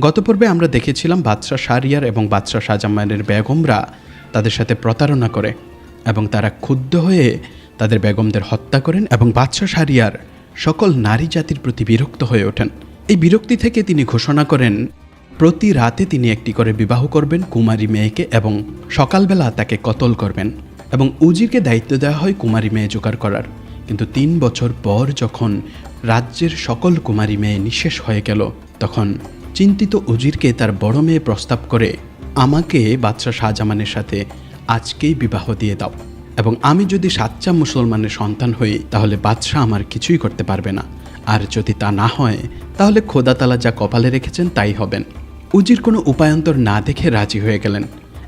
গত পর্বে আমরা দেখেছিলাম বাদশাহ শাহরিয়ার এবং বাদশাহ শাহজামানের বেগমরা তাদের সাথে প্রতারণা করে এবং তারা ক্ষুব্ধ হয়ে তাদের বেগমদের হত্যা করেন এবং বাদশাহ শাহরিয়ার সকল নারী জাতির প্রতি বিরক্ত হয়ে ওঠেন। এই বিরক্তি থেকে তিনি ঘোষণা করেন, প্রতি রাতে তিনি একটি করে বিবাহ করবেন কুমারী মেয়েকে এবং সকালবেলা তাকে কতল করবেন এবং উজিরকে দায়িত্ব দেওয়া হয় কুমারী মেয়ে জোগাড় করার। কিন্তু তিন বছর পর যখন রাজ্যের সকল কুমারী মেয়ে নিঃশেষ হয়ে গেল, তখন চিন্তিত উজিরকে তার বড় মেয়ে প্রস্তাব করে, আমাকে বাদশাহ শাহজামানের সাথে আজকেই বিবাহ দিয়ে দাও এবং আমি যদি সাচ্চা মুসলমানের সন্তান হই, তাহলে বাদশাহ আমার কিছুই করতে পারবে না। আর যদি তা না হয়, তাহলে খোদাতালা যা কপালে রেখেছেন তাই হবেন। উজির কোনো উপায়ন্তর না দেখে রাজি হয়ে গেলেন।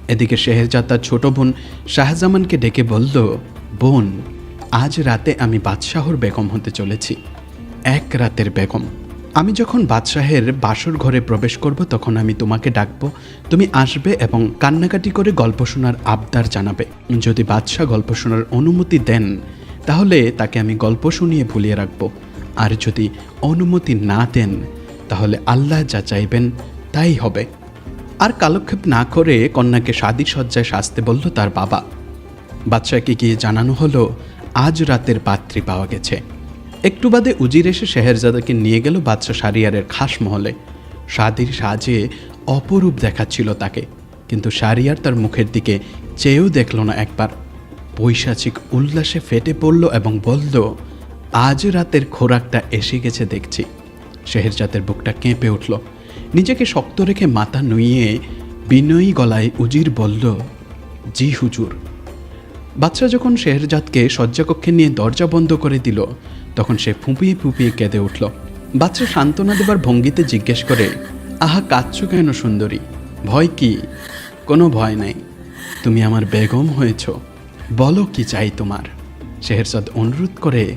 এদিকে শেহরজাদ তার ছোট বোন শাহজামানকে ডেকে বলল, বোন, আজ রাতে আমি বাদশাহর বেগম হতে চলেছি। এক রাতের বেগম। আমি যখন বাদশাহের বাসর ঘরে প্রবেশ করব, তখন আমি তোমাকে ডাকবো। তুমি আসবে এবং কান্নাকাটি করে গল্প শোনার আবদার জানাবে। যদি বাদশাহ গল্প শোনার অনুমতি দেন, তাহলে তাকে আমি গল্প শুনিয়ে ভুলিয়ে রাখব। আর যদি অনুমতি না দেন, তাহলে আল্লাহ যা চাইবেন, তাই হবে। আর কালক্ষেপ না করে কন্যাকে সাদী সজ্জায় সাজতে বলল তার বাবা। বাদশাহকে গিয়ে জানানো হলো, আজ রাতের পাত্রী পাওয়া গেছে। একটু বাদে উজির এসে শেহেরজাদাকে নিয়ে গেল বাদশাহ শারিয়ারের খাস মহলে। সাদির সাজে অপরূপ দেখাচ্ছিল তাকে, কিন্তু শারিয়ার তার মুখের দিকে চেয়েও দেখল না একবার। পৈশাচিক উল্লাসে ফেটে পড়ল এবং বলল, আজ রাতের খোরাকটা এসে গেছে দেখছি। শেহেরজাদের বুকটা কেঁপে উঠল। নিজেকে শক্ত রেখে মাথা নুইয়ে বিনয়ী গলায় উজির বলল, জি হুজুর। বাচ্চা যখন শেহরজাদকে শয্যাকক্ষে নিয়ে দরজা বন্ধ করে দিল তখন সে ফুঁপিয়ে ফুঁপিয়ে কেঁদে উঠল। বাচ্চা সান্ত্বনা দেবার ভঙ্গিতে জিজ্ঞেস করে, আহা, কাঁদছ কেন সুন্দরী? ভয় কি? কোনো ভয় নাই। তুমি আমার বেগম হয়েছ। বলো কি চাই তোমার? শেহরজাদ অনুরোধ করে,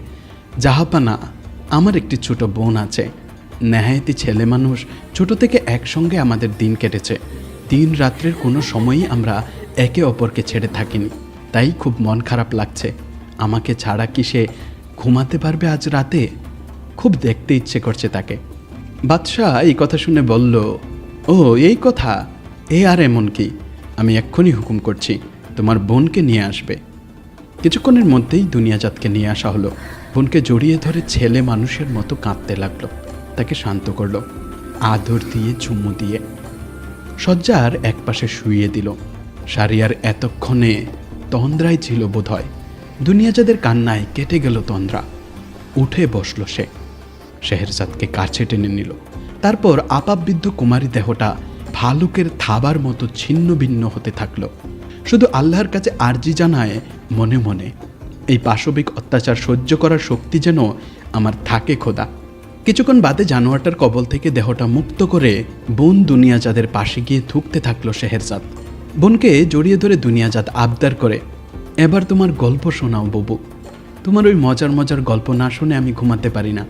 জাহাপানা, আমার একটি ছোট বোন আছে। নেহায়তি ছেলে মানুষ, ছোট থেকে একসঙ্গে আমাদের দিন কেটেছে। তিন রাত্রের কোনো সময়ই আমরা একে অপরকে ছেড়ে থাকিনি। তাই খুব মন খারাপ লাগছে। আমাকে ছাড়া কি সে ঘুমাতে পারবে আজ রাতে? খুব দেখতে ইচ্ছে করছে তাকে। বাদশাহ এই কথা শুনে বলল, ও, এই কথা? এ আর এমন কি? আমি এক্ষুনি হুকুম করছি, তোমার বোনকে নিয়ে আসবে। কিছুক্ষণের মধ্যেই দুনিয়াজাতকে নিয়ে আসা হলো। বোনকে জড়িয়ে ধরে ছেলে মানুষের মতো কাঁদতে লাগল। তাকে শান্ত করল, আদর দিয়ে, চুমু দিয়ে। শয্যার একপাশে শুইয়ে দিল। সারিয়ার এতক্ষণে তন্দ্রায় ছিল বোধহয়। দুনিয়াজাদের কান্নায় কেটে গেল তন্দ্রা। উঠে বসল সে। শেহরজাদকে কাছে টেনে নিল। তারপর আপাবৃদ্ধ কুমারী দেহটা ভালুকের থাবার মতো ছিন্ন ভিন্ন হতে থাকল। শুধু আল্লাহর কাছে আর্জি জানায় মনে মনে, এই পাশবিক অত্যাচার সহ্য করার শক্তি যেন আমার থাকে খোদা। কিছুক্ষণ বাদে জানোয়ারটার কবল থেকে দেহটা মুক্ত করে বোন দুনিয়াজাদের পাশে গিয়ে থুকতে থাকল শেহেরজাদ। বোনকে জড়িয়ে ধরে দুনিয়াজাত আবদার করে এবার তোমার গল্প শোনাও, ববু। তোমার ওই মজার মজার গল্প না শুনে আমি ঘুমাতে পারি না।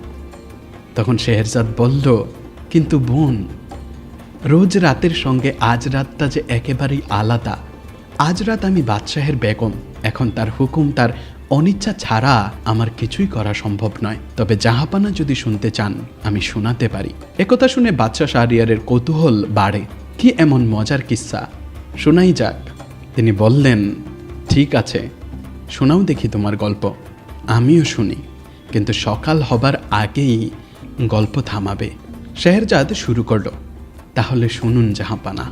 তখন শেহেরজাদ বলল, কিন্তু বোন, রোজ রাতের সঙ্গে আজ রাতটা যে একেবারেই আলাদা। আজ রাত আমি বাদশাহের বেগম। এখন তার হুকুম, তার অনিচ্ছা ছাড়া আমার কিছুই করা সম্ভব নয়। তবে জাহাপানা যদি শুনতে চান, আমি শোনাতে পারি। একথা শুনে বাদশাহ শাহরিয়ারের কৌতূহল বাড়ে। কি এমন মজার কিস্সা? শোনাই যাক। তিনি বললেন ঠিক আছে, শোনাও দেখি তোমার গল্প। আমিও শুনি, কিন্তু সকাল হবার আগেই গল্প থামাবে। শেহরজাদ শুরু করল, তাহলে শুনুন জাহাপানা।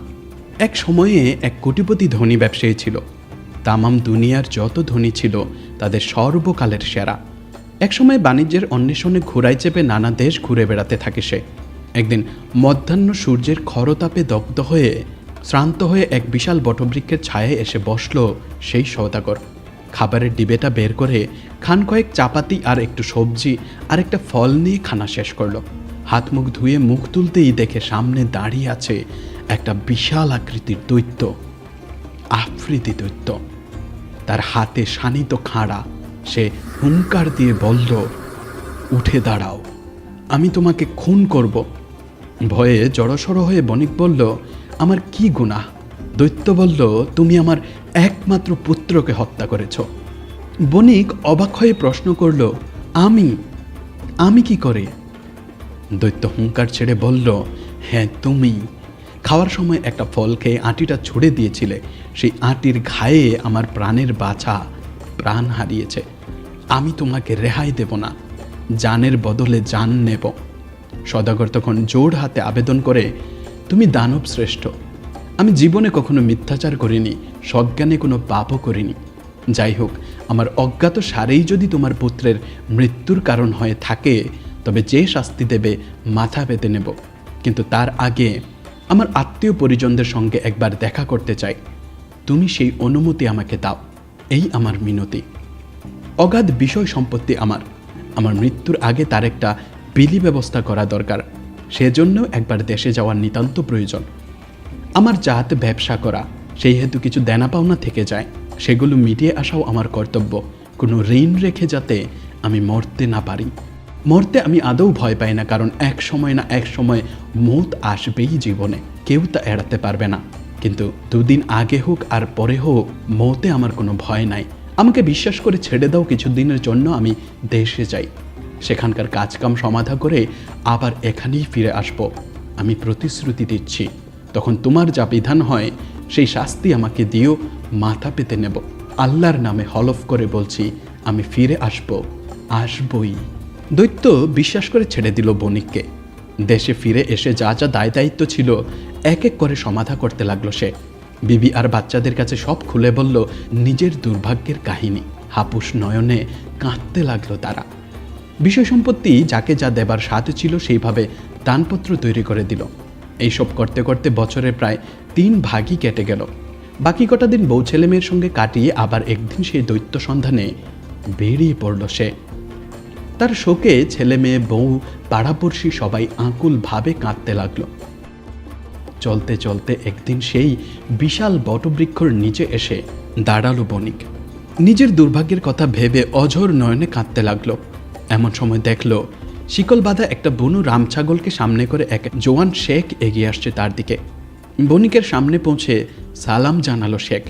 এক সময়ে এক কোটিপতি ধনী ব্যবসায়ী ছিল। তামাম দুনিয়ার যত ধনী ছিল, তাদের সর্বকালের সেরা। একসময় বাণিজ্যের অন্বেষণে ঘোড়ায় চেপে নানা দেশ ঘুরে বেড়াতে থাকে সে। একদিন মধ্যাহ্ন সূর্যের খরতাপে দগ্ধ হয়ে শ্রান্ত হয়ে এক বিশাল বটবৃক্ষের ছায়ায় এসে বসল সেই সৌদাগর খাবারের ডিবেটা বের করে খান কয়েক চাপাতি আর একটু সবজি আর একটা ফল নিয়ে খানা শেষ করল। হাত মুখ ধুয়ে মুখ তুলতেই দেখে সামনে দাঁড়িয়ে আছে একটা বিশাল আকৃতির দৈত্য আফ্রিদি দৈত্য। তার হাতে শানিত খাঁড়া, সে হুঙ্কার দিয়ে বলল, উঠে দাঁড়াও, আমি তোমাকে খুন করব। ভয়ে জড়সড় হয়ে বণিক বলল আমার কি গুনাহ? দৈত্য বলল, তুমি আমার একমাত্র পুত্রকে হত্যা করেছ। বণিক অবাক হয়ে প্রশ্ন করল, আমি আমি কি করে? দৈত্য হুঙ্কার ছেড়ে বলল হ্যাঁ তুমি। খাওয়ার সময় একটা ফল খেয়ে আটিটা ছুড়ে দিয়েছিলে। সেই আটির ঘায়ে আমার প্রাণের বাছা প্রাণ হারিয়েছে। আমি তোমাকে রেহাই দেব না। জানের বদলে জান নেব। সদাগর তখন জোর হাতে আবেদন করে তুমি দানব শ্রেষ্ঠ। আমি জীবনে কখনো মিথ্যাচার করিনি, সজ্ঞানে কোনো পাপও করিনি। যাই হোক, আমার অজ্ঞাত সারেই যদি তোমার পুত্রের মৃত্যুর কারণ হয়ে থাকে, তবে যে শাস্তি দেবে মাথা পেতে নেব। কিন্তু তার আগে আমার আত্মীয় পরিজনদের সঙ্গে একবার দেখা করতে চাই। তুমি সেই অনুমতি আমাকে দাও। এই আমার মিনতি। অগাধ বিষয় সম্পত্তি আমার। আমার মৃত্যুর আগে তার একটা বিলি ব্যবস্থা করা দরকার। সেজন্য একবার দেশে যাওয়ার নিতান্ত প্রয়োজন। আমার জাত ব্যবসা করা, সেই হেতু কিছু দেনা পাওনা থেকে যায়, সেগুলো মিটিয়ে আসাও আমার কর্তব্য। কোনো ঋণ রেখে যাতে আমি মরতে না পারি। মরতে আমি আদৌ ভয় পাই না, কারণ এক সময় না এক সময় মত আসবেই জীবনে। কেউ তা এড়াতে পারবে না। কিন্তু দুদিন আগে হোক আর পরে হোক, মতে আমার কোনো ভয় নাই। আমাকে বিশ্বাস করে ছেড়ে দাও, কিছুদিনের জন্য আমি দেশে যাই। সেখানকার কাজকাম সমাধা করে আবার এখানেই ফিরে আসব। আমি প্রতিশ্রুতি দিচ্ছি, তখন তোমার যা বিধান হয়, সেই শাস্তি আমাকে দিও, মাথা পেতে নেব। আল্লাহর নামে হলফ করে বলছি, আমি ফিরে আসব, আসবই। দৈত্য বিশ্বাস করে ছেড়ে দিল বণিককে। দেশে ফিরে এসে যা যা দায় দায়িত্ব ছিল, এক এক করে সমাধা করতে লাগল সে। বিবি আর বাচ্চাদের কাছে সব খুলে বলল, নিজের দুর্ভাগ্যের কাহিনী, হাপুস নয়নে কাঁদতে লাগল তারা। বিষয় সম্পত্তি যাকে যা দেবার স্বাদ ছিল সেইভাবে দানপত্র তৈরি করে দিল। এইসব করতে করতে বছরের প্রায় তিন ভাগই কেটে গেল। বাকি কটা দিন বউ ছেলে মেয়ের সঙ্গে কাটিয়ে আবার একদিন সেই দৈত্য সন্ধানে বেরিয়ে পড়ল সে। তার শোকে ছেলে মেয়ে, বউ, পাড়াপড়শি সবাই আকুল ভাবে কাঁদতে লাগল। চলতে চলতে একদিন সেই বিশাল বটবৃক্ষর নিচে এসে দাঁড়াল বণিক। নিজের দুর্ভাগ্যের কথা ভেবে অঝোর নয়নে কাঁদতে লাগল। এমন সময় দেখল, শিকল বাঁধা একটা বনু রামছাগলকে সামনে করে এক জোয়ান শেখ এগিয়ে আসছে তার দিকে। বণিকের সামনে পৌঁছে সালাম জানালো শেখ।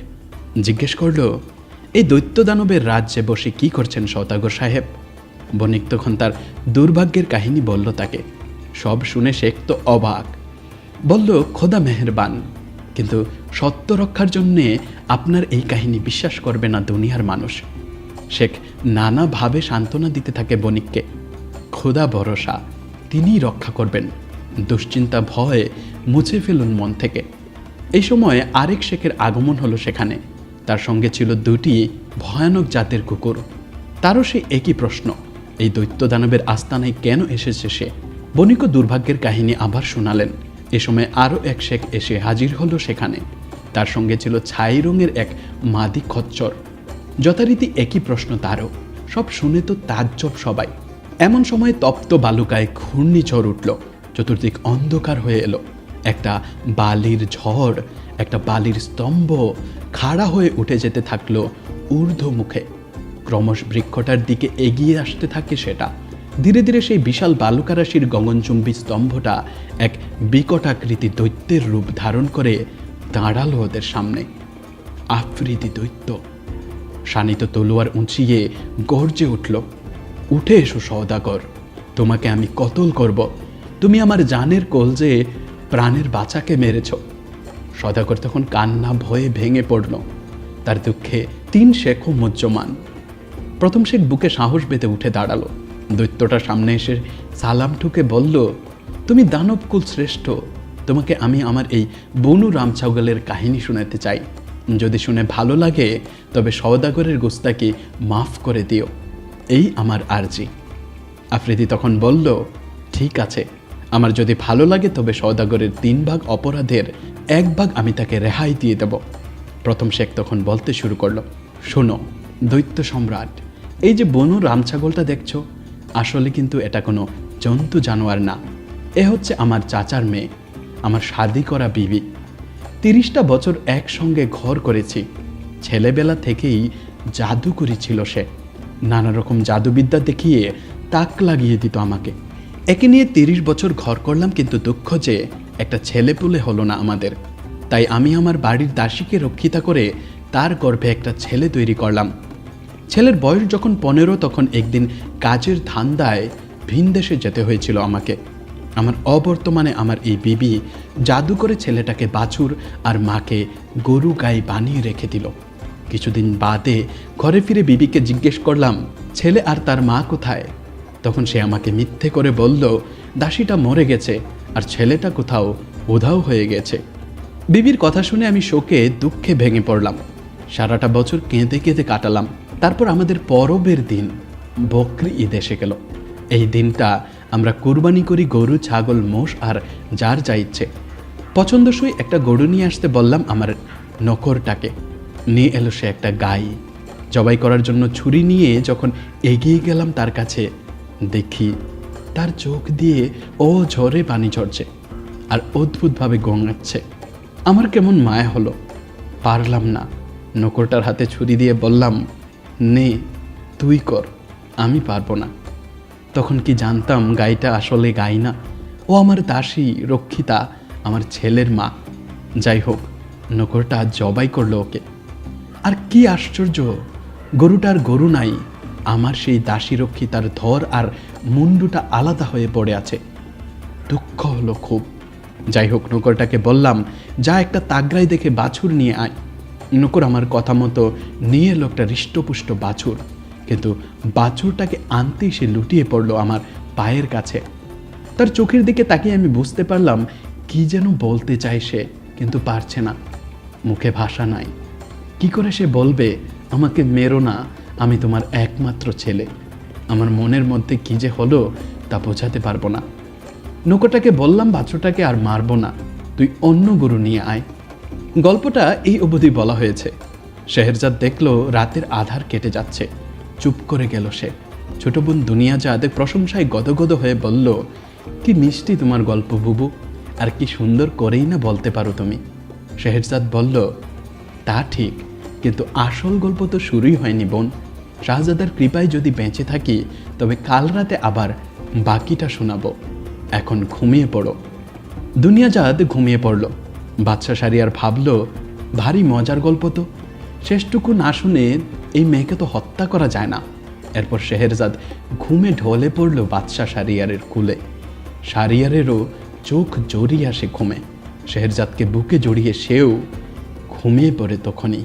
জিজ্ঞেস করল, এই দৈত্য দানবের রাজ্যে বসে কি করছেন সৌদাগর সাহেব? বণিক তখন তার দুর্ভাগ্যের কাহিনী বলল তাকে। সব শুনে শেখ তো অবাক। বলল, খোদা মেহেরবান, কিন্তু সত্য রক্ষার জন্যে আপনার এই কাহিনী বিশ্বাস করবে না দুনিয়ার মানুষ। শেখ নানাভাবে সান্ত্বনা দিতে থাকে বণিককে। খোদা ভরসা, তিনিই রক্ষা করবেন। দুশ্চিন্তা ভয়ে মুছে ফেলুন মন থেকে। এই সময় আরেক শেখের আগমন হলো সেখানে। তার সঙ্গে ছিল দুটি ভয়ানক জাতের কুকুর। তারও সে একই প্রশ্ন, এই দৈত্য দানবের আস্তানায় কেন এসেছে সে? বণিক দুর্ভাগ্যের কাহিনী আবার শোনালেন। এ সময় আরও এক শেখ এসে হাজির হলো সেখানে। তার সঙ্গে ছিল ছাই রঙের এক মাদি খচ্চর। যথারীতি একই প্রশ্ন তারও। সব শুনে তো তাজ্জব সবাই। এমন সময় তপ্ত বালুকায় ঘূর্ণিঝড় উঠল। চতুর্দিক অন্ধকার হয়ে এলো। একটা বালির ঝড়, একটা বালির স্তম্ভ খাড়া হয়ে উঠে যেতে থাকল ঊর্ধ্বমুখে ক্রমশ বৃক্ষটার দিকে এগিয়ে আসতে থাকে সেটা। ধীরে ধীরে সেই বিশাল বালুকারাশির গগনচুম্বী স্তম্ভটা এক বিকটাকৃতি দৈত্যের রূপ ধারণ করে দাঁড়াল ওদের সামনে। আফ্রিদি দৈত্য। শানিত তলোয়ার উঁচিয়ে গর্জে উঠল, উঠে এসো সওদাগর, তোমাকে আমি কতল করব? তুমি আমার জানের কলজে প্রাণের বাচ্চাকে মেরেছ। সদাগর তখন কান্না ভয়ে ভেঙে পড়ল। তার দুঃখে তিন শেখও মজ্জমান। প্রথম শেখ বুকে সাহস বেঁধে উঠে দাঁড়াল। দৈত্যটা সামনে এসে সালাম ঠুকে বলল, তুমি দানবকুল শ্রেষ্ঠ। তোমাকে আমি আমার এই বনু রামছাউগালের কাহিনী শোনাতে চাই। যদি শুনে ভালো লাগে, তবে সওদাগরের গোস্তাকে মাফ করে দিও। এই আমার আর্জি। আফ্রিদি তখন বলল, ঠিক আছে। আমার যদি ভালো লাগে, তবে সওদাগরের তিন ভাগ অপরাধের এক ভাগ আমি তাকে রেহাই দিয়ে দেব। প্রথম শেখ তখন বলতে শুরু করল, শোনো, দৈত্য সম্রাট, এই যে বনু রামছাগলটা দেখছ, আসলে কিন্তু এটা কোনো জন্তু জানোয়ার না। এ হচ্ছে আমার চাচার মেয়ে, আমার শাদি করা বিবি। তিরিশটা বছর একসঙ্গে ঘর করেছি। ছেলেবেলা থেকেই জাদু করেছিল সে। নানা রকম জাদুবিদ্যা দেখিয়ে তাক লাগিয়ে দিত আমাকে। একে নিয়ে তিরিশ বছর ঘর করলাম কিন্তু দুঃখ যে একটা ছেলে পুলে হলো না আমাদের। তাই আমি আমার বাড়ির দাসীকে রক্ষিতা করে তার গর্ভে একটা ছেলে তৈরি করলাম। ছেলের বয়স যখন পনেরো তখন একদিন কাজের ধান্দায় ভিন দেশে যেতে হয়েছিল আমাকে। আমার অবর্তমানে আমার এই বিবি জাদু করে ছেলেটাকে বাছুর আর মাকে গরু গায়ে বানিয়ে রেখে দিল। কিছুদিন বাদে ঘরে ফিরে বিবিকে জিজ্ঞেস করলাম, ছেলে আর তার মা কোথায়? তখন সে আমাকে মিথ্যে করে বলল, দাসীটা মরে গেছে আর ছেলেটা কোথাও উধাও হয়ে গেছে। বিবির কথা শুনে আমি শোকে দুঃখে ভেঙে পড়লাম। সারাটা বছর কেঁদে কেঁদে কাটালাম। তারপর আমাদের পরবের দিন, বকরি ঈদ এসে গেল। এই দিনটা আমরা কুরবানি করি গরু, ছাগল, মোষ আর যার যা ইচ্ছে। পছন্দসই একটা গরু নিয়ে আসতে বললাম আমার নকরটাকে নিয়ে এলো সে একটা গাই। জবাই করার জন্য ছুরি নিয়ে যখন এগিয়ে গেলাম তার কাছে, দেখি তার চোখ দিয়ে ও ঝরে পানি ঝরছে আর অদ্ভুতভাবে গঙাচ্ছে। আমার কেমন মায়া হলো। পারলাম না। নকরটার হাতে ছুরি দিয়ে বললাম, নে, তুই কর, আমি পারব না। তখন কি জানতাম গাইটা আসলে গাই না? ও আমার দাসী, রক্ষিতা, আমার ছেলের মা। যাই হোক নকরটা জবাই করল ওকে। আর কি আশ্চর্য, গরুটার গরু নাই, আমার সেই দাসী, রক্ষিতার ধর আর মুন্ডুটা আলাদা হয়ে পড়ে আছে। দুঃখ হলো খুব। যাই হোক নকরটাকে বললাম, যা একটা তাগড়াই দেখে বাছুর নিয়ে আয়। নকর আমার কথা মতো নিয়ে এলো একটা হৃষ্টপুষ্ট বাছুর। কিন্তু বাছুরটাকে আনতেই সে লুটিয়ে পড়ল আমার পায়ের কাছে। তার চোখের দিকে তাকিয়ে আমি বুঝতে পারলাম কি যেন বলতে চায় সে, কিন্তু পারছে না। মুখে ভাষা নাই। কি করে সে বলবে, আমাকে মেরো না, আমি তোমার একমাত্র ছেলে। আমার মনের মধ্যে কি যে হলো তা বোঝাতে পারব না। নৌকোটাকে বললাম, বাছুরটাকে আর মারবো না, তুই অন্য গরু নিয়ে আয়। গল্পটা এই অবধি বলা হয়েছে। শেহরজাদ দেখল রাতের আধার কেটে যাচ্ছে। চুপ করে গেল সে। ছোট বোন দুনিয়া জাদ প্রশংসায় গদগদ হয়ে বলল, কি মিষ্টি তোমার গল্প বুবু, আর কি সুন্দর করেই না বলতে পারো তুমি। শেহরজাদ বলল, তা ঠিক, কিন্তু আসল গল্প তো শুরুই হয়নি বোন। শাহজাদার কৃপায় যদি বেঁচে থাকি, তবে কাল রাতে আবার বাকিটা শোনাবো। এখন ঘুমিয়ে পড়ো। দুনিয়াজাদ ঘুমিয়ে পড়ল। বাদশা সারিয়ার ভাবল, ভারী মজার গল্প তো। শেষটুকু না শুনে এই মেয়েকে তো হত্যা করা যায় না। এরপর শেহেরজাদ ঘুমে ঢলে পড়ল বাদশাহ সারিয়ারের কুলে। সারিয়ারেরও চোখ জড়িয়ে আসে ঘুমে। শেহেরজাদকে বুকে জড়িয়ে সেও ঘুমিয়ে পড়ে তখনই।